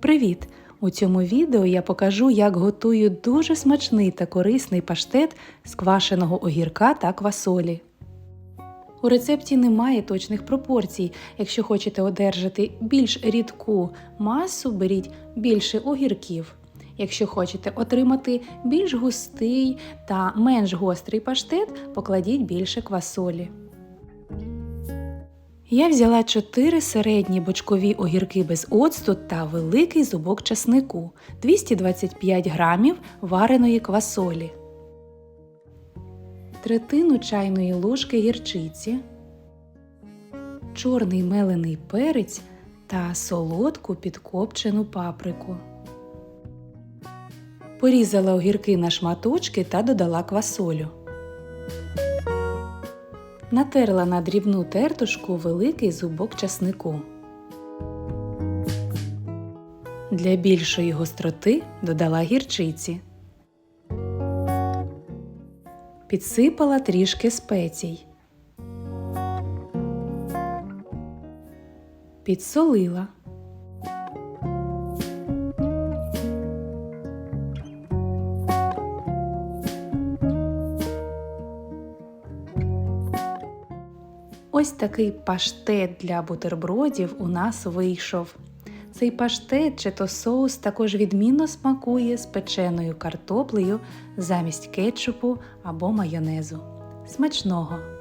Привіт! У цьому відео я покажу, як готую дуже смачний та корисний паштет з квашеного огірка та квасолі. У рецепті немає точних пропорцій. Якщо хочете одержати більш рідку масу, беріть більше огірків. Якщо хочете отримати більш густий та менш гострий паштет, покладіть більше квасолі. Я взяла 4 середні бочкові огірки без оцту та великий зубок часнику, 225 грамів вареної квасолі, третину чайної ложки гірчиці, чорний мелений перець та солодку підкопчену паприку. Порізала огірки на шматочки та додала квасолю. Натерла на дрібну тертушку великий зубок часнику. Для більшої гостроти додала гірчиці. Підсипала трішки спецій. Підсолила. Ось такий паштет для бутербродів у нас вийшов. Цей паштет чи то соус також відмінно смакує з печеною картоплею замість кетчупу або майонезу. Смачного!